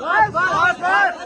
Vai, vai, vai!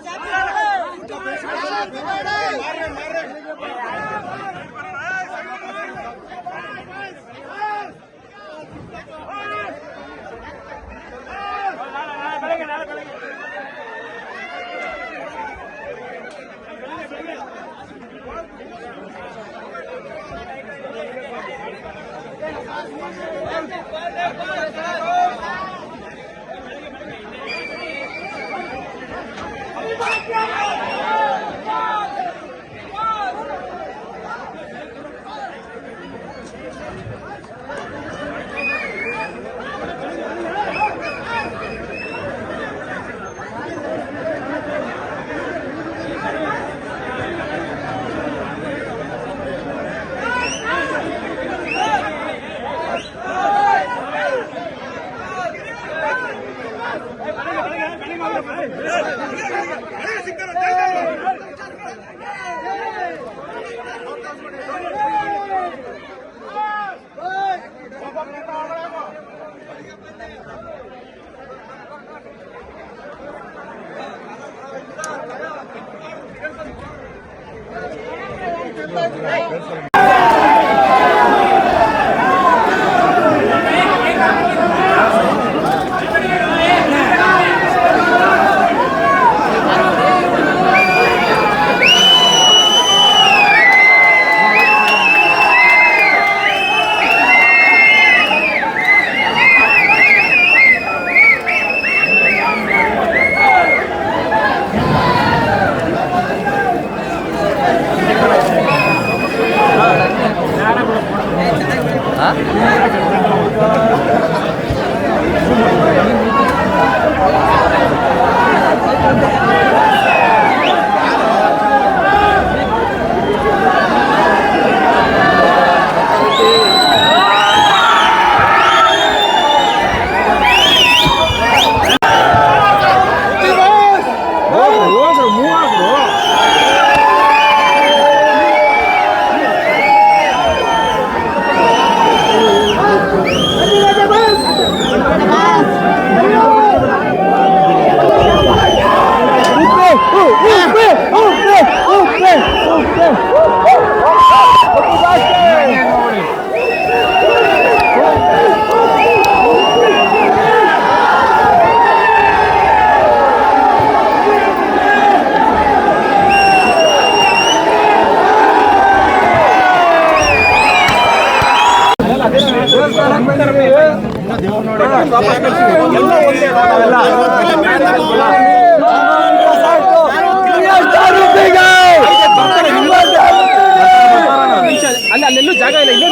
ಅಲ್ಲ ಜಾಗ ಇಲ್ಲೂ.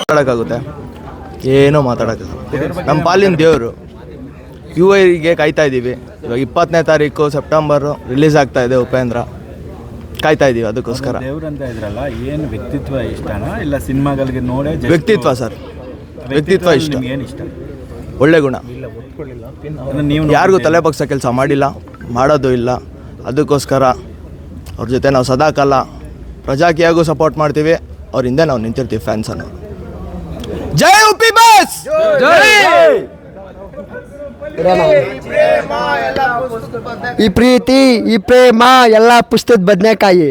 ಮಾತಾಡೋಕ್ಕಾಗುತ್ತೆ ಏನೋ ಮಾತಾಡೋಕ್ಕಾಗುತ್ತೆ ನಮ್ಮ ಪಾಲಿನ ದೇವರು ಯು ಐಗೆ ಕಾಯ್ತಾ ಇದ್ದೀವಿ. ಇವಾಗ ಇಪ್ಪತ್ತನೇ ತಾರೀಕು ಸೆಪ್ಟೆಂಬರು ರಿಲೀಸ್ ಆಗ್ತಾ ಇದೆ ಉಪೇಂದ್ರ. ಕಾಯ್ತಾ ಇದ್ದೀವಿ ಅದಕ್ಕೋಸ್ಕರ. ದೇವ್ರಂತ ಇದ್ರಲ್ಲ ಏನು ವ್ಯಕ್ತಿತ್ವ ಇಷ್ಟನಾ? ಇಲ್ಲ ಸಿನಿಮಾಗಳಿಗೆ ನೋಡೇ ವ್ಯಕ್ತಿತ್ವ ಸರ್. ವ್ಯಕ್ತಿತ್ವ ಇಷ್ಟ. ಏನು ಇಷ್ಟ? ಒಳ್ಳೆ ಗುಣ. ನೀವು ಯಾರಿಗೂ ತಲೆ ಬಗ್ಸೋ ಕೆಲಸ ಮಾಡಿಲ್ಲ ಮಾಡೋದು ಇಲ್ಲ. ಅದಕ್ಕೋಸ್ಕರ ಅವ್ರ ಜೊತೆ ನಾವು ಸದಾಕಾಲ ಪ್ರಜಾಕಿಯಾಗೂ ಸಪೋರ್ಟ್ ಮಾಡ್ತೀವಿ. ಅವ್ರ ಹಿಂದೆ ನಾವು ನಿಂತಿರ್ತೀವಿ ಫ್ಯಾನ್ಸನ್ನು ಜೈ ಉಪಿ ಬಸ್ ಈ ಪ್ರೀತಿ ಈ ಪ್ರೇಮ ಎಲ್ಲ ಪುಸ್ತಕದ ಬದನೆಕಾಯಿ.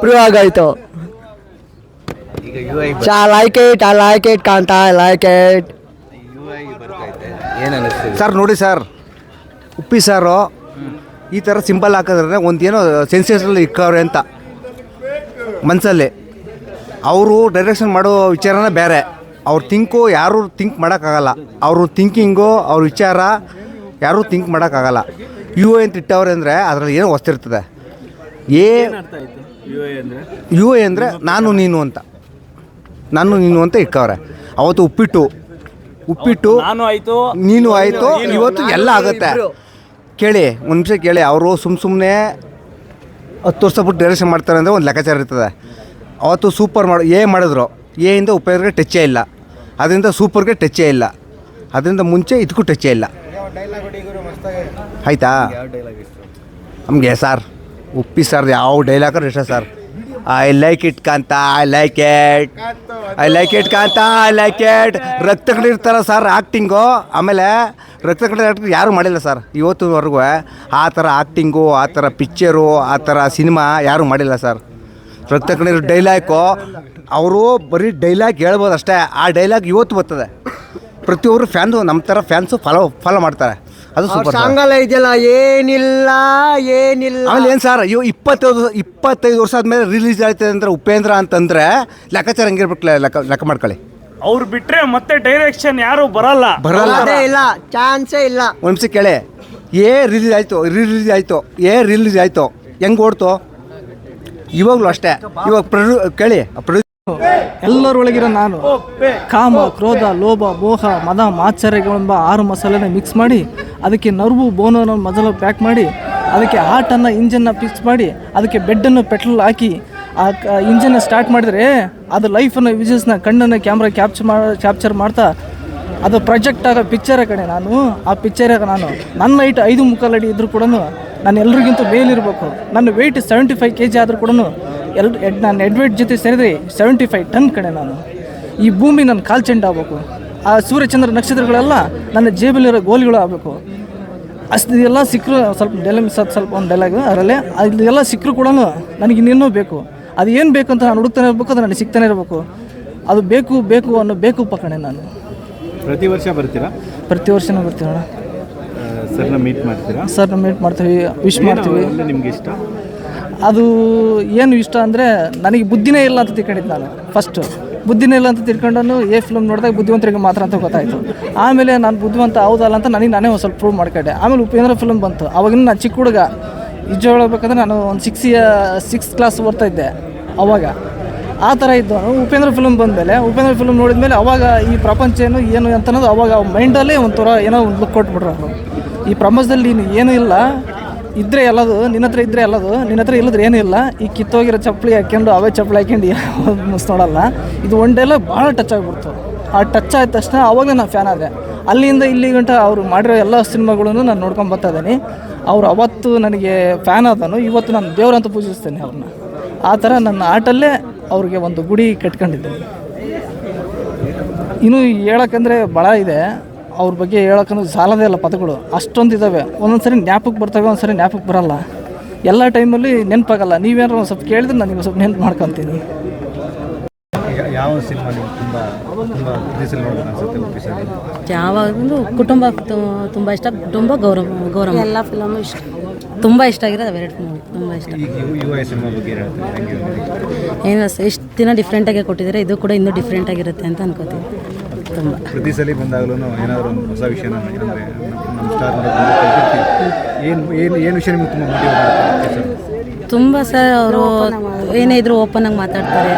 ಪ್ರೂವ್ ಆಗೋಯ್ತು. ಐ ಲೈಕ್ ಇಟ್ ಆ like it Kanta I like it sir ನೋಡಿ ಸರ್ ಉಪ್ಪಿ ಸಾರು ಈ ಥರ ಸಿಂಪಲ್ ಹಾಕಿದ್ರೆ ಒಂದು ಏನೋ ಸೆನ್ಸೇಷನ್ ಇಕ್ಕವ್ರೆ ಅಂತ ಮನಸ್ಸಲ್ಲಿ ಅವರು ಡೈರೆಕ್ಷನ್ ಮಾಡೋ ವಿಚಾರನೇ ಬೇರೆ. ಅವ್ರ ಥಿಂಕು ಯಾರೂ ಥಿಂಕ್ ಮಾಡೋಕ್ಕಾಗಲ್ಲ. ಅವರು ಥಿಂಕಿಂಗು ಅವ್ರ ವಿಚಾರ ಯಾರೂ ಥಿಂಕ್ ಮಾಡೋಕ್ಕಾಗಲ್ಲ. ಯು ಎ ಅಂತ ಇಟ್ಟವ್ರೆ ಅಂದರೆ ಅದರಲ್ಲಿ ಏನೋ ಹೊಸ್ತಿರ್ತದೆ ಏ ಯು ಎ ಅಂದ್ರೆ? ಯು ಎ ಅಂದರೆ ನಾನು ನೀನು ಅಂತ. ನಾನು ನೀನು ಅಂತ ಇಟ್ಟವ್ರೆ. ಅವತ್ತು ಉಪ್ಪಿಟ್ಟು. ಉಪ್ಪಿಟ್ಟು ನಾನು ಆಯ್ತು ನೀನು ಆಯಿತು ಇವತ್ತು ಎಲ್ಲ ಆಗುತ್ತೆ. ಕೇಳಿ ಒಂದು ನಿಮಿಷ ಕೇಳಿ. ಅವರು ಸುಮ್ಮ ಸುಮ್ಮನೆ ಹತ್ತು ವರ್ಷ ಬಿಟ್ಟು ಡೈರೆಕ್ಷನ್ ಮಾಡ್ತಾರೆ ಅಂದರೆ ಒಂದು ಲೆಕ್ಕಾಚಾರ ಇರ್ತದೆ. ಅವತ್ತು ಸೂಪರ್ ಮಾಡಿ ಏ ಮಾಡಿದ್ರು. ಎ ಉಪಯೋಗ ಉಪಯೋಗಕ್ಕೆ ಟಚ್ಚೇ ಇಲ್ಲ. ಅದರಿಂದ ಸೂಪರ್ಗೆ ಟಚ್ಚೇ ಇಲ್ಲ. ಅದರಿಂದ ಮುಂಚೆ ಇದಕ್ಕೂ ಟಚ್ಚೇ ಇಲ್ಲ. ಆಯಿತಾ? ನಮಗೆ ಸರ್, ಉಪ್ಪಿ ಸರ್ ಯಾವ ಡೈಲಾಗ್ ಇಷ್ಟ sir. I like it Kanta I like it I like it Kanta I like it ರಕ್ತ ಕಡೆ ಸರ್ ಆ್ಯಕ್ಟಿಂಗು ಆಮೇಲೆ ರಕ್ತ ಆ್ಯಕ್ಟಿಂಗ್ ಯಾರೂ ಮಾಡಿಲ್ಲ ಸರ್. ಇವತ್ತುವರೆಗೂ ಆ ಥರ ಆ್ಯಕ್ಟಿಂಗು ಆ ಥರ ಪಿಕ್ಚರು ಆ ಥರ ಸಿನಿಮಾ ಯಾರು ಮಾಡಿಲ್ಲ ಸರ್. ರಕ್ತ ಕಡೆ ಡೈಲಾಗು ಅವರು ಬರೀ ಡೈಲಾಗ್ ಹೇಳ್ಬೋದು ಅಷ್ಟೇ. ಆ ಡೈಲಾಗ್ ಇವತ್ತು ಬರ್ತದೆ. ಪ್ರತಿಯೊಬ್ಬರು ಫ್ಯಾನ್ಸು ನಮ್ಮ ಥರ ಫ್ಯಾನ್ಸು ಫಾಲೋ ಫಾಲೋ ಮಾಡ್ತಾರೆ. ಅದು ಸೂಪರ್ ಸಾಂಗಲ್ಲ ಇದೆಯಲ್ಲ ಏನಿಲ್ಲ ಏನಿಲ್ಲ. ಆಮೇಲೆ ಏನು ಸರ್ ಇವು ಇಪ್ಪತ್ತೈದು ಇಪ್ಪತ್ತೈದು ವರ್ಷ ಆದಮೇಲೆ ರಿಲೀಸ್ ಆಯ್ತದೆ ಅಂದ್ರೆ ಉಪೇಂದ್ರ ಅಂತಂದರೆ ಲೆಕ್ಕಾಚಾರ ಹಂಗಿರ್ಬೇಕು ಲೆಕ್ಕ ಲೆಕ್ಕ ಮಾಡ್ಕೊಳ್ಳಿ. ಅವ್ರು ಬಿಟ್ಟರೆ ಮತ್ತೆ ಡೈರೆಕ್ಷನ್ ಯಾರು ಬರಲ್ಲ. ಬರಲ್ಲ. ಅದೇ ಇಲ್ಲ ಚಾನ್ಸೇ ಇಲ್ಲ. ಒಂದು ನಿಮಿಷ ಕೇಳಿ. ಏ ರಿಲೀಸ್ ಆಯಿತು ರಿಲೀಸ್ ಆಯಿತು ಏ ರಿಲೀಸ್ ಆಯಿತು ಹೆಂಗೆ ಓಡ್ತು? ಇವಾಗಲೂ ಅಷ್ಟೇ. ಇವಾಗ ಪ್ರೊಡ್ಯೂ ಕೇಳಿ ಪ್ರೊಡ್ಯೂ ಎಲ್ಲರೊಳಗಿರೋ ನಾನು. ಕಾಮ, ಕ್ರೋಧ, ಲೋಭ, ಮೋಹ, ಮದ ಮಾತ್ಸರ್ಯಗಳೆಂಬ ಆರು ಮಸಾಲೆನ ಮಿಕ್ಸ್ ಮಾಡಿ, ಅದಕ್ಕೆ ನರ್ವು ಬೋನನ್ನು ಮೊದಲು ಪ್ಯಾಕ್ ಮಾಡಿ, ಅದಕ್ಕೆ ಹಾರ್ಟನ್ನು ಇಂಜನ್ನ ಫಿಕ್ಸ್ ಮಾಡಿ, ಅದಕ್ಕೆ ಬೆಡ್ಡನ್ನು ಪೆಟ್ರೋಲ್ ಹಾಕಿ, ಆ ಇಂಜನ್ನ ಸ್ಟಾರ್ಟ್ ಮಾಡಿದರೆ ಅದು ಲೈಫನ್ನು ವಿಜಸ್ನ ಕಣ್ಣನ್ನು ಕ್ಯಾಮ್ರಾ ಕ್ಯಾಪ್ಚರ್ ಮಾ ಕ್ಯಾಪ್ಚರ್ ಮಾಡ್ತಾ, ಅದು ಪ್ರೊಜೆಕ್ಟ್ ಆಗೋ ಪಿಕ್ಚರ ಕಡೆ ನಾನು. ಆ ಪಿಕ್ಚರಾಗ ನಾನು. ನನ್ನ ಐಟ್ ಐದು ಮುಕ್ಕಾಲು ಅಡಿ ಇದ್ರೂ ಕೂಡ ನಾನು ಎಲ್ರಿಗಿಂತ ಮೇಲಿರಬೇಕು. ನನ್ನ weight seventy five K G ಆದರೂ ಕೂಡ ಎಲ್ ಎಡ್ ನಾನು ಎಡ್ವೇಟ್ ಜೊತೆ ಸೇರಿದ್ರೆ ಸೆವೆಂಟಿ ಫೈವ್ ಟನ್ ಕಡೆ ನಾನು. ಈ ಭೂಮಿ ನನ್ನ ಕಾಲ್ ಚೆಂಡ್ ಆಗಬೇಕು. ಆ ಸೂರ್ಯಚಂದ್ರ ನಕ್ಷತ್ರಗಳೆಲ್ಲ ನನ್ನ ಜೇಬಲ್ಲಿರೋ ಗೋಲಿಗಳು ಆಗಬೇಕು. ಅಷ್ಟು ಇದೆಲ್ಲ ಸಿಕ್ಕರು ಸ್ವಲ್ಪ ಡೆಲೆ ಸ್ವಲ್ಪ ಆದ ಸ್ವಲ್ಪ ಒಂದು ಡೈಲಾಗ್ ಅದರಲ್ಲೇ ಅದೆಲ್ಲ ಸಿಕ್ಕರು ಕೂಡ ನನಗೆ ಇನ್ನೇನೋ ಬೇಕು. ಅದು ಏನು ಬೇಕು ಅಂತ ನಾನು ಹುಡುಕ್ತಾನೆ ಇರಬೇಕು ಅದು ನನಗೆ ಸಿಗ್ತಾನೆ ಇರಬೇಕು. ಅದು ಬೇಕು ಬೇಕು ಅನ್ನೋ ಬೇಕು ಪಕ್ಕಣೆ ನಾನು. ಪ್ರತಿ ವರ್ಷ ಬರ್ತೀರಾ? ಪ್ರತಿ ವರ್ಷನೂ ಬರ್ತೀವಿ ಅಣ್ಣ ಸರ್ನ ಮೀಟ್ ಮಾಡ್ತೀರಾ? ಸರ್ ಮೀಟ್ ಮಾಡ್ತೀವಿ ವಿಶ್ ಮಾಡ್ತೀವಿ. ನಿಮ್ಗೆ ಇಷ್ಟ? ಅದು ಏನು ಇಷ್ಟ ಅಂದರೆ ನನಗೆ ಬುದ್ಧಿನೇ ಇಲ್ಲ ಅಂತ ತಿಳ್ಕೊಂಡಿದ್ದು ನಾನು ಫಸ್ಟು ಬುದ್ಧಿನೇ ಇಲ್ಲ ಅಂತ ತಿಳ್ಕೊಂಡು ಏ ಫಿಲ್ಮ್ ನೋಡಿದಾಗ ಬುದ್ಧಿವಂತರಿಗೆ ಮಾತ್ರ ಅಂತ ಗೊತ್ತಾಯಿತು. ಆಮೇಲೆ ನಾನು ಬುದ್ಧಿವಂತ ಹೌದಲ್ಲ ಅಂತ ನನಗೆ ನಾನೇ ಒಂದು ಸ್ವಲ್ಪ ಪ್ರೂವ್ ಮಾಡ್ಕೊಂಡೆ. ಆಮೇಲೆ ಉಪೇಂದ್ರ ಫಿಲ್ಮ್ ಬಂತು. ಅವಾಗಿನ ನಾನು ಚಿಕ್ಕ ಹುಡುಗ. ನಿಜ ಹೇಳಬೇಕಂದ್ರೆ ನಾನು ಒಂದು ಸಿಕ್ಸ್ ಸಿಕ್ಸ್ ಕ್ಲಾಸ್ ಓದ್ತಾ ಇದ್ದೆ ಅವಾಗ. ಆ ಥರ ಇದ್ದು. ಉಪೇಂದ್ರ ಫಿಲ್ಮ್ ಬಂದಮೇಲೆ, ಉಪೇಂದ್ರ ಫಿಲ್ಮ್ ನೋಡಿದ್ಮೇಲೆ ಅವಾಗ ಈ ಪ್ರಪಂಚ ಏನು ಏನು ಅಂತ ಅನ್ನೋದು ಅವಾಗ ಮೈಂಡಲ್ಲೇ ಒಂಥರ ಏನೋ ಒಂದು ಲುಕ್ ಕೊಟ್ಬಿಟ್ರು ಈ ಪ್ರಪಂಚದಲ್ಲಿ ಏನು ಏನೂ ಇಲ್ಲ. ಇದ್ರೆ ಎಲ್ಲದು, ನಿನ್ನ ಹತ್ರ ಇದ್ರೆ ಎಲ್ಲದು, ನಿನ್ನ ಹತ್ರ ಇಲ್ಲದ್ರೆ ಏನೂ ಇಲ್ಲ. ಈ ಕಿತ್ತೋಗಿರೋ ಚಪ್ಪಲಿ ಹಾಕ್ಕೊಂಡು, ಅವೇ ಚಪ್ಪಲಿ ಹಾಕ್ಕೊಂಡು ನೋಡಲ್ಲ. ಇದು ಒನ್ ಡೇಲ ಭಾಳ ಟಚ್ ಆಗಿಬಿಡ್ತು. ಆ ಟಚ್ ಆದ ತಕ್ಷಣ ಅವಾಗಲೇ ನಾನು ಫ್ಯಾನ್ ಆದೆ. ಅಲ್ಲಿಂದ ಇಲ್ಲಿ ಗಂಟ ಅವರು ಮಾಡಿರೋ ಎಲ್ಲ ಸಿನಿಮಾಗಳನ್ನು ನಾನು ನೋಡ್ಕೊಂಡು ಬರ್ತಾ ಇದ್ದೀನಿ. ಅವ್ರು ಅವತ್ತು ನನಗೆ ಫ್ಯಾನ್ ಆದನು ಇವತ್ತು ನಾನು ದೇವರಂತ ಪೂಜಿಸ್ತೇನೆ ಅವ್ರನ್ನ ಆ ಥರ ನನ್ನ ಆಟಲ್ಲೇ ಅವ್ರಿಗೆ ಒಂದು ಗುಡಿ ಕಟ್ಕೊಂಡಿದ್ದೀನಿ. ಇನ್ನೂ ಹೇಳಕ್ಕಂದ್ರೆ ಭಾಳ ಇದೆ. ಅವ್ರ ಬಗ್ಗೆ ಹೇಳೋಕ್ಕೂ ಸಾಲದೇ ಇಲ್ಲ ಪದಗಳು. ಅಷ್ಟೊಂದು ಇದ್ದಾವೆ ಒಂದೊಂದು ಸರಿ ಜ್ಞಾಪಕ್ಕೆ ಬರ್ತವೆ ಒಂದು ಸರಿ ಜ್ಞಾಪಕ್ಕೆ ಬರಲ್ಲ. ಎಲ್ಲ ಟೈಮಲ್ಲಿ ನೆನಪಾಗಲ್ಲ. ನೀವೇನಾರು ಒಂದು ಸ್ವಲ್ಪ ಕೇಳಿದ್ರೆ ನಾನು ನಿಮಗೆ ಸ್ವಲ್ಪ ನೆನ್ಪು ಮಾಡ್ಕೊತೀನಿ. ಯಾವ ಸಿನಿಮಾ ನೀವು ತುಂಬ ತುಂಬ ಯಾವಾಗಲೂ ಕುಟುಂಬ ತುಂಬ ಇಷ್ಟ ಕುಟುಂಬ ಗೌರವ ಗೌರವ. ಎಲ್ಲ ಫಿಲಮು ಇಷ್ಟ. ತುಂಬ ಇಷ್ಟ ಆಗಿರೋದು ಅವೆರಡು ಮೂವಿ ತುಂಬ ಇಷ್ಟ. ಈಗ ಯು ಯು ಐ ಸಿನಿಮಾ ಬಗ್ಗೆ ಏನು ಇಷ್ಟು ದಿನ ಡಿಫ್ರೆಂಟಾಗಿ ಕೊಟ್ಟಿದ್ದಾರೆ. ಇದು ಕೂಡ ಇನ್ನೂ ಡಿಫ್ರೆಂಟ್ ಆಗಿರುತ್ತೆ ಅಂತ ಅನ್ಕೋತೀವಿ ತುಂಬ ಪ್ರತಿ ಸಲ ಬಂದಾಗಲೂ ಏನಾದರೂ ಒಂದು ಹೊಸ ವಿಷಯನ ಅಂದರೆ ನಮ್ಮ ಸ್ಟಾರ್ ಏನು ಏನು ಏನು ವಿಷಯ ನಿಮಗೆ ತುಂಬ ಮೋಟಿವೇಟ್ ಮಾಡುತ್ತೆ ಸರ್? ತುಂಬ ಸರ್ ಅವರು ಏನೇ ಇದ್ರೂ ಓಪನ್ ಆಗಿ ಮಾತಾಡ್ತಾರೆ.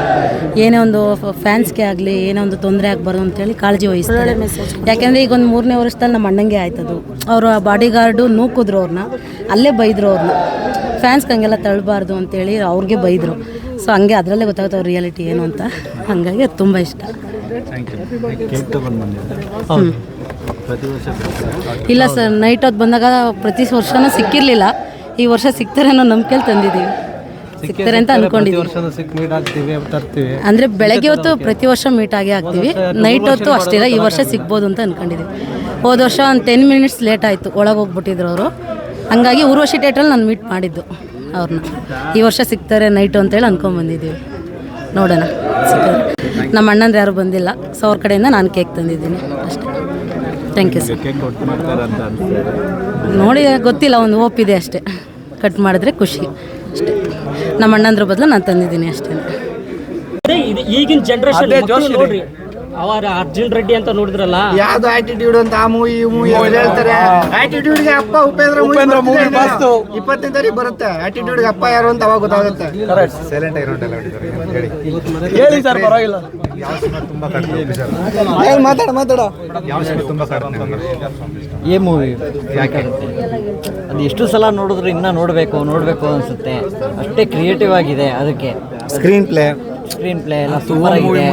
ಏನೇ ಒಂದು ಫ್ಯಾನ್ಸ್ಗೆ ಆಗಲಿ ಏನೇ ಒಂದು ತೊಂದರೆ ಆಗಬಾರ್ದು ಅಂತೇಳಿ ಕಾಳಜಿ ವಹಿಸ್ತಾರೆ. ಯಾಕೆಂದರೆ ಈಗ ಒಂದು ಮೂರನೇ ವರ್ಷದಲ್ಲಿ ನಮ್ಮ ಅಣ್ಣಂಗೆ ಆಯ್ತದು. ಅವರು ಆ ಬಾಡಿಗಾರ್ಡು ನೂಕಿದ್ರು ಅವ್ರನ್ನ ಅಲ್ಲೇ ಬೈದರು ಅವ್ರನ್ನ ಫ್ಯಾನ್ಸ್ಗೆ ಹಂಗೆಲ್ಲ ತಳ್ಳಬಾರ್ದು ಅಂತೇಳಿ ಅವ್ರಿಗೆ ಬೈದರು. ಸೊ ಹಂಗೆ ಅದರಲ್ಲೇ ಗೊತ್ತಾಗುತ್ತೆ ಅವ್ರ ರಿಯಾಲಿಟಿ ಏನು ಅಂತ. ಹಾಗಾಗಿ ಅದು ತುಂಬ ಇಷ್ಟ. ಇಲ್ಲ ಸರ್ ನೈಟ್ ಹೊತ್ತು ಬಂದಾಗ ಪ್ರತಿ ವರ್ಷನೂ ಸಿಕ್ಕಿರಲಿಲ್ಲ. ಈ ವರ್ಷ ಸಿಗ್ತಾರೆ ಅನ್ನೋ ನಂಬಿಕೆಯಲ್ಲಿ ತಂದಿದ್ದೀವಿ ಸಿಗ್ತಾರೆ ಅಂತ ಅನ್ಕೊಂಡಿದ್ದೀವಿ ಅಂದ್ರೆ ಬೆಳಗ್ಗೆ ಹೊತ್ತು ಪ್ರತಿ ವರ್ಷ ಮೀಟ್ ಆಗಿ ಆಗ್ತೀವಿ ನೈಟ್ ಹೊತ್ತು ಅಷ್ಟಿಲ್ಲ ಈ ವರ್ಷ ಸಿಗ್ಬೋದು ಅಂತ ಅನ್ಕೊಂಡಿದ್ದೀವಿ ಹೋದ ವರ್ಷ ಒಂದು ಟೆನ್ ಮಿನಿಟ್ಸ್ ಲೇಟ್ ಆಯಿತು ಒಳಗೆ ಹೋಗ್ಬಿಟ್ಟಿದ್ರು ಅವರು. ಹಂಗಾಗಿ ಊರ್ವಶಿ ಥಿಯೇಟ್ರಲ್ಲಿ ನಾನು ಮೀಟ್ ಮಾಡಿದ್ದು ಅವ್ರನ್ನ ಈ ವರ್ಷ ಸಿಗ್ತಾರೆ ನೈಟು ಅಂತೇಳಿ ಅನ್ಕೊಂಡ್ಬಂದಿದ್ದೀವಿ ನೋಡೋಣ. ಸಿಗ್ತಾರೆ ನಮ್ಮ ಅಣ್ಣಂದ್ರೆ ಯಾರು ಬಂದಿಲ್ಲ. ಸೊ ಅವ್ರ ಕಡೆಯಿಂದ ನಾನು ಕೇಕ್ ತಂದಿದ್ದೀನಿ. ಅಷ್ಟೇ. ಥ್ಯಾಂಕ್ ಯು ಸರ್ ಕೇಕ್ ಕೊಟ್ಟು ಮಾಡ್ತಾರೆ ಅಂತ ನೋಡಿ ಗೊತ್ತಿಲ್ಲ ಒಂದು ಒಪ್ಪಿದೆ ಅಷ್ಟೇ. ಕಟ್ ಮಾಡಿದ್ರೆ ಖುಷಿ. ಅಷ್ಟೇ. ನಮ್ಮ ಅಣ್ಣಂದ್ರ ಬದಲು ನಾನು ತಂದಿದ್ದೀನಿ ಅಷ್ಟೇ. ಈಗಿನ ಜನರೇಷನ್ ನೋಡ್ರಿ. ಅವಾಗ ಅರ್ಜುನ್ ರೆಡ್ಡಿ ಅಂತ ನೋಡಿದ್ರಲ್ಲ? ಯಾವ್ದು ಆಟಿಟ್ಯೂಡ್ ಅಂತ ಆ ಮೂವಿ ಈ ಮೂವಿ ಹೇಳ್ತಾರೆ. ಆಟಿಟ್ಯೂಡ್ಗೆ ಅಪ್ಪ ಉಪೇಂದ್ರ ಉಪೇಂದ್ರ ಮೂವಿ ಮಸ್ತು. ಇಪ್ಪತ್ತನೇ ತಾರೀಕು ಬರುತ್ತೆ. ಆಟಿಟ್ಯೂಡ್ಗೆ ಅಪ್ಪ ಯಾರು ಅಂತ ಅವಾಗ ಗೊತ್ತಾಗುತ್ತೆ. ಸೈಲೆಂಟ್ ಆಗಿರೋ ಡೈಲಾಗ್ ಹೇಳಿ? ಹೇಳಿ ಸರ್ ಪರವಾಗಿಲ್ಲ. ಯಾವ ಸಿನಿಮಾ ತುಂಬಾ ಕಾಡ್ತು ಉಪ್ಪಿ ಸರ್ ಹೇಳಿ ಮಾತಾಡ ಮಾತಾಡ. ಯಾವ ಸಿನಿಮಾ ತುಂಬ ಕಾಡ್ತು ನಿಮಗೆ? ಏ ಮೂವಿ ಯಾಕೆ? ಅದು ಎಷ್ಟು ಸಲ ನೋಡಿದ್ರು ಇನ್ನ ನೋಡಬೇಕು ನೋಡಬೇಕು ಅನ್ಸುತ್ತೆ. ಅಷ್ಟೇ ಕ್ರಿಯೇಟಿವ್ ಆಗಿದೆ ಅದಕ್ಕೆ. ಸ್ಕ್ರೀನ್ ಪ್ಲೇ ಸ್ಕ್ರೀನ್ ಪ್ಲೇ ಎಲ್ಲ ಸೂಪರ್ ಆಗಿದೆ.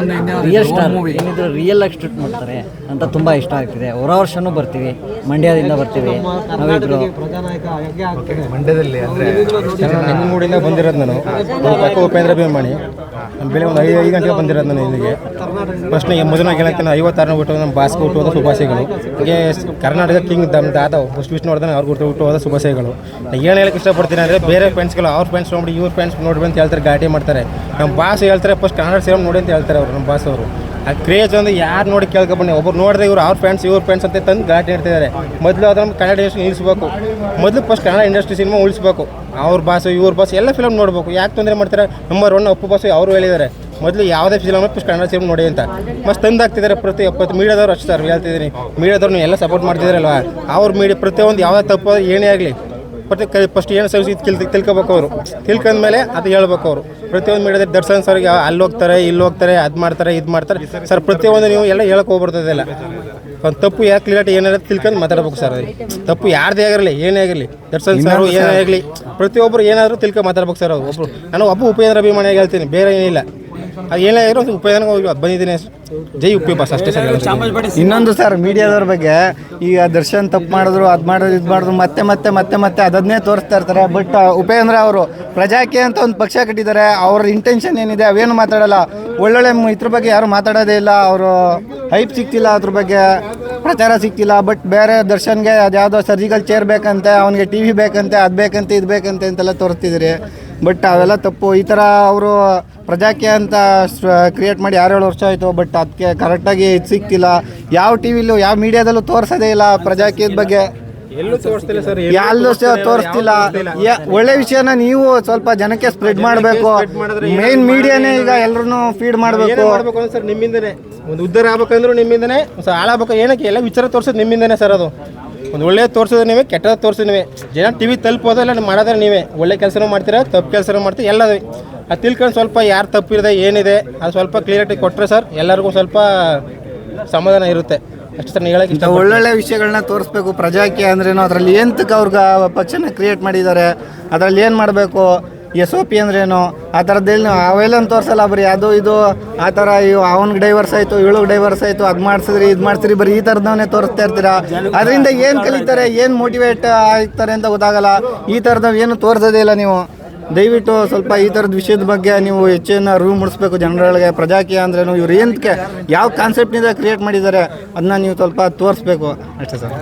ರಿಯಲ್ ಸ್ಟಾರ್ ಏನಿದ್ರು ರಿಯಲ್ ಆಗಿ ಶೂಟ್ ಮಾಡ್ತಾರೆ ಅಂತ ತುಂಬ ಇಷ್ಟ ಆಗ್ತಿದೆ. ಹೊರ ವರ್ಷನೂ ಬರ್ತೀವಿ ಮಂಡ್ಯದಿಂದ ಬರ್ತೀವಿ. ನಾವಿಬ್ರು. ಮಂಡ್ಯದಲ್ಲಿ ಅಂದರೆ ಮೂಡಿಂದ ಬಂದಿರೋದು ನಾನು. ಪಕ್ಕ ಉಪೇಂದ್ರ ಅಭಿಮಾನಿ ನಾನು ಬೆಳೆ ಒಂದು ಐದು ಐದು ಗಂಟೆಗೆ ಬಂದಿರೋದು ನಾನು ಇಲ್ಲಿಗೆ. ಫಸ್ಟ್ ಮೊದಲು ಹೇಳಕ್ಕೆ ನಾನು ಐವತ್ತಾರನೇ ಹುಟ್ಟು ನಮ್ಮ ಬಾಸ್ಗೆ ಹುಟ್ಟುವಂಥ ಶುಭಾಶಯಗಳು ಹೀಗೆ ಕರ್ನಾಟಕ ಕಿಂಗ್ ದಮ್ ದಾದ ಫಸ್ಟ್ ವಿಷ್ಣು ನೋಡಿದ್ರೆ ಅವ್ರಿಗೆ ಹುಟ್ಟು ಹುಟ್ಟುವಂಥ ಶುಭಾಶಯಗಳು ನಾನು ಏನು ಹೇಳಕ್ಕೆ ಇಷ್ಟಪಡ್ತೀನಿ ಅಂದರೆ ಬೇರೆ ಫ್ರೆಂಡ್ಸ್ಗಳು ಅವ್ರ ಫ್ರೆಂಡ್ಸ್ ನೋಡಿ ಇವ್ರ ಫ್ರೆಂಡ್ಸ್ ನೋಡ್ರಿ ಅಂತ ಹೇಳ್ತಾರೆ ಗಾಟಿ ಮಾಡ್ತಾರೆ. ನಮ್ಮ ಬಾಸ್ ಹೇಳ್ತಾರೆ ಫಸ್ಟ್ ಕನ್ನಡ ಸೇಮ್ ನೋಡಿ ಅಂತ ಹೇಳ್ತಾರೆ ಅವರು, ನಮ್ಮ ಬಾಸ್ ಅವರು. ಆ ಕ್ರೇಜ್ ಒಂದು ಯಾರು ನೋಡಿ ಕೇಳ್ಕೊಬನ್ನಿ ಒಬ್ಬರು ನೋಡಿದ್ರೆ ಇವ್ರು, ಅವ್ರ ಫ್ರೆಂಡ್ಸ್ ಇವ್ರ ಫ್ರೆಂಡ್ಸ್ ಅಂತ ತಂದು ಗಾಟಿ ಇಡ್ತಿದ್ದಾರೆ. ಮೊದಲು ಅದನ್ನು ಕನ್ನಡ ಇಂಡಸ್ಟ್ರಿ ನಿಲ್ಲಿಸಬೇಕು ಮೊದಲು ಫಸ್ಟ್ ಕನ್ನಡ ಇಂಡಸ್ಟ್ರಿ ಸಿನಿಮಾ ಉಳಿಸಬೇಕು. ಅವ್ರ ಬಾಸ್ ಇವ್ರ ಬಾಸ್ ಎಲ್ಲ ಫಿಲಮ್ ನೋಡಬೇಕು. ಯಾಕೆ ತೊಂದರೆ ಮಾಡ್ತಾರೆ? ನಂಬರ್ ಒನ್ ಅಪ್ಪು ಬಾಸು ಅವರು ಹೇಳಿದ್ದಾರೆ. ಮೊದಲು ಯಾವುದೇ ಫಿಲಮ್ ಫಸ್ಟ್ ಕನ್ನಡ ಸಿನಿಮಾ ನೋಡಿ ಅಂತ. ಮಸ್ತ್ ತಂದು ಹಾಕ್ತಿದ್ದಾರೆ ಪ್ರತಿ ಎಪ್ಪತ್ತು ಮೀಡಿಯಾದವ್ರು ಅಷ್ಟು ಹೇಳ್ತಿದ್ದೀನಿ. ಮೀಡಿಯಾದವ್ರನ್ನ ಎಲ್ಲ ಸಪೋರ್ಟ್ ಮಾಡ್ತಿದ್ದಾರಲ್ವ ಅವ್ರ ಮೀಡಿಯಾ ಪ್ರತಿಯೊಂದು ಯಾವುದೇ ತಪ್ಪು ಏನೇ ಆಗಲಿ ಪ್ರತಿ ಕ ಫಸ್ಟ್ ಏನು ಸರ್ವಿಸ್ ತಿಳ್ ತಿಳ್ಕೊಬೇಕು ಅವರು. ತಿಳ್ಕೊಂಡ್ಮೇಲೆ ಅದು ಹೇಳ್ಬೇಕು ಅವರು. ಪ್ರತಿಯೊಂದು ಮೀಡಿಯಾದಲ್ಲಿ ದರ್ಶನ್ ಸರ್ಗೆ ಅಲ್ಲಿ ಹೋಗ್ತಾರೆ ಇಲ್ಲಿ ಹೋಗ್ತಾರೆ ಅದು ಮಾಡ್ತಾರೆ ಇದು ಮಾಡ್ತಾರೆ. ಸರ್ ಪ್ರತಿಯೊಂದು ನೀವು ಎಲ್ಲ ಹೇಳಕ್ಕೆ ಹೋಗ್ಬಿಡ್ತದೆಲ್ಲ. ಒಂದು ತಪ್ಪು ಯಾಕೆ ಕ್ಲಿಯರ್ಟಿ ಏನಾದ್ರು ತಿಳ್ಕೊಂಡು ಮಾತಾಡ್ಬೇಕು ಸರ್ ಅದು ತಪ್ಪು ಯಾರ್ದೇ ಆಗಿರಲಿ ಏನೇ ಆಗಿರಲಿ ದರ್ಶನ್ ಸರ್ ಏನೇ ಆಗಲಿ ಪ್ರತಿಯೊಬ್ಬರು ಏನಾದರೂ ತಿಳ್ಕೊಂಡು ಮಾತಾಡ್ಬೇಕು ಸರ್ ಅವರು. ಒಬ್ಬರು ನಾನು ಒಬ್ಬ ಉಪೇಂದ್ರ ಅಭಿಮಾನಿಯಾಗಿ ಹೇಳ್ತೀನಿ ಬೇರೆ ಏನಿಲ್ಲ. ಅದು ಏನೇ ಇರೋ ಉಪಯೋಗ ಬಂದಿದ್ದೀನಿ. ಜೈ ಉಪ್ಪಿ ಬಾಸ್ ಅಷ್ಟೇ ಸರ್ ಇನ್ನೊಂದು ಸರ್ ಮೀಡಿಯಾದವ್ರ ಬಗ್ಗೆ ಈಗ ದರ್ಶನ್ ತಪ್ಪು ಮಾಡಿದ್ರು ಅದು ಮಾಡಿದ್ರು ಇದು ಮಾಡಿದ್ರು ಮತ್ತೆ ಮತ್ತೆ ಮತ್ತೆ ಮತ್ತೆ ಅದನ್ನೇ ತೋರಿಸ್ತಾ ಇರ್ತಾರೆ. ಬಟ್ ಉಪೇಂದ್ರ ಅವರು ಪ್ರಜಾಕ್ಕೆ ಅಂತ ಒಂದು ಪಕ್ಷ ಕಟ್ಟಿದ್ದಾರೆ. ಅವ್ರ ಇಂಟೆನ್ಷನ್ ಏನಿದೆ ಅವೇನು ಮಾತಾಡಲ್ಲ. ಒಳ್ಳೊಳ್ಳೆ ಮ್- ಇದ್ರ ಬಗ್ಗೆ ಯಾರು ಮಾತಾಡೋದೇ ಇಲ್ಲ. ಅವರು ಹೈಪ್ ಸಿಗ್ತಿಲ್ಲ ಅದ್ರ ಬಗ್ಗೆ ಪ್ರಚಾರ ಸಿಗ್ತಿಲ್ಲ. ಬಟ್ ಬೇರೆ ದರ್ಶನ್ಗೆ ಅದ್ಯಾವುದೋ ಸರ್ಜಿಕಲ್ ಚೇರ್ ಬೇಕಂತೆ ಅವನಿಗೆ ಟಿ ವಿ ಬೇಕಂತೆ ಅದು ಬೇಕಂತೆ ಇದು ಬೇಕಂತೆ ಅಂತೆಲ್ಲ ತೋರಿಸ್ತಿದ್ದೀರಿ. ಬಟ್ ಅವೆಲ್ಲ ತಪ್ಪು. ಈ ಥರ ಅವರು ಪ್ರಜಾಕ್ಕೆ ಅಂತ ಕ್ರಿಯೇಟ್ ಮಾಡಿ ಆರೇಳು ವರ್ಷ ಆಯಿತು ಬಟ್ ಅದಕ್ಕೆ ಕರೆಕ್ಟಾಗಿ ಇದು ಸಿಕ್ತಿಲ್ಲ. ಯಾವ ಟಿ ವಿಲೂ ಯಾವ ಮೀಡಿಯಾದಲ್ಲೂ ತೋರಿಸೋದೇ ಇಲ್ಲ ಪ್ರಜಾಕೀಯದ ಬಗ್ಗೆ. ಎಲ್ಲೂ ತೋರಿಸ್ತಿಲ್ಲ ಸರ್ ಎಲ್ಲೂ ಸಹ ತೋರಿಸ್ತಿಲ್ಲ ಒಳ್ಳೆ ವಿಷಯನ ನೀವು ಸ್ವಲ್ಪ ಜನಕ್ಕೆ ಸ್ಪ್ರೆಡ್ ಮಾಡಬೇಕು. ಮೇನ್ ಮೀಡಿಯಾನೇ ಈಗ ಎಲ್ಲರೂ ಫೀಡ್ ಮಾಡಬೇಕು. ಸರ್ ನಿಮ್ಮಿಂದನೇ. ಒಂದು ಉದ್ದಾರ ಆಗ್ಬೇಕಂದ್ರೂ ನಿಮ್ಮಿಂದನೇ ಹಾಳಾಗಬೇಕು ಏನಕ್ಕೆ? ಎಲ್ಲ ವಿಚಾರ ತೋರಿಸೋದು ನಿಮ್ಮಿಂದನೇ ಸರ್ ಅದು. ಒಂದು ಒಳ್ಳೆ ತೋರಿಸೋದು ನೀವೇ ಕೆಟ್ಟದ ತೋರಿಸೋದು ನೀವೇ. ಜನ ಟಿ ವಿ ತಲುಪೋದಲ್ಲ ಮಾಡೋದ್ರೆ ನೀವೇ. ಒಳ್ಳೆ ಕೆಲಸನೂ ಮಾಡ್ತೀರಾ ತಪ್ಪು ಕೆಲಸನೂ ಮಾಡ್ತೀರಾ ಎಲ್ಲದು. ಅದು ತಿಳ್ಕೊಂಡು ಸ್ವಲ್ಪ ಯಾರು ತಪ್ಪಿದೆ ಏನಿದೆ ಅದು ಸ್ವಲ್ಪ ಕ್ಲಿಯರಿಟಿ ಕೊಟ್ಟರೆ ಸರ್ ಎಲ್ಲರಿಗೂ ಸ್ವಲ್ಪ ಸಮಾಧಾನ ಇರುತ್ತೆ. ಅಷ್ಟು ಸರ್ ಹೇಳಕ್ಕೆ ಇಷ್ಟ ಒಳ್ಳೊಳ್ಳೆ ವಿಷಯಗಳನ್ನ ತೋರಿಸ್ಬೇಕು. ಪ್ರಜಾಕ್ಕೆ ಅಂದ್ರೇನು ಅದರಲ್ಲಿ ಎಂತಕ್ಕೆ ಅವ್ರಿಗೆ ಪಕ್ಷನ ಕ್ರಿಯೇಟ್ ಮಾಡಿದ್ದಾರೆ ಅದರಲ್ಲಿ ಏನು ಮಾಡಬೇಕು ಎಸ್ ಒ ಪಿ ಅಂದ್ರೇನು ಆ ಥರದ್ದೇನು ಅವೆಲ್ಲ ತೋರಿಸಲ್ಲ ಬರೀ ಅದು ಇದು ಆ ಥರ ಇವು ಅವ್ನಿಗೆ ಡೈವರ್ಸ್ ಆಯಿತು ಇವಳಿಗೆ ಡೈವರ್ಸ್ ಆಯಿತು ಅದು ಮಾಡಿಸಿದ್ರಿ ಇದು ಮಾಡ್ತೀರಿ ಬರೀ ಈ ಥರದವನ್ನೇ ತೋರಿಸ್ತಾ ಇರ್ತೀರಾ? ಅದರಿಂದ ಏನು ಕಲಿತಾರೆ ಏನು ಮೋಟಿವೇಟ್ ಆಗ್ತಾರೆ ಅಂತ ಗೊತ್ತಾಗಲ್ಲ. ಈ ಥರದವ್ ಏನು ತೋರಿಸೋದೇ ಇಲ್ಲ ನೀವು. ದಯವಿಟ್ಟು ಸ್ವಲ್ಪ ಈ ಥರದ ವಿಷಯದ ಬಗ್ಗೆ ನೀವು ಹೆಚ್ಚಿನ ಅರಿವು ಮೂಡಿಸ್ಬೇಕು ಜನರೊಳಗೆ. ಪ್ರಜಾಕೀಯ ಅಂದ್ರೇನು ಇವ್ರು ಏನಕ್ಕೆ ಯಾವ ಕಾನ್ಸೆಪ್ಟ್ನಿಂದ ಕ್ರಿಯೇಟ್ ಮಾಡಿದ್ದಾರೆ ಅದನ್ನ ನೀವು ಸ್ವಲ್ಪ ತೋರಿಸ್ಬೇಕು. ಅಷ್ಟೇ ಸರ್.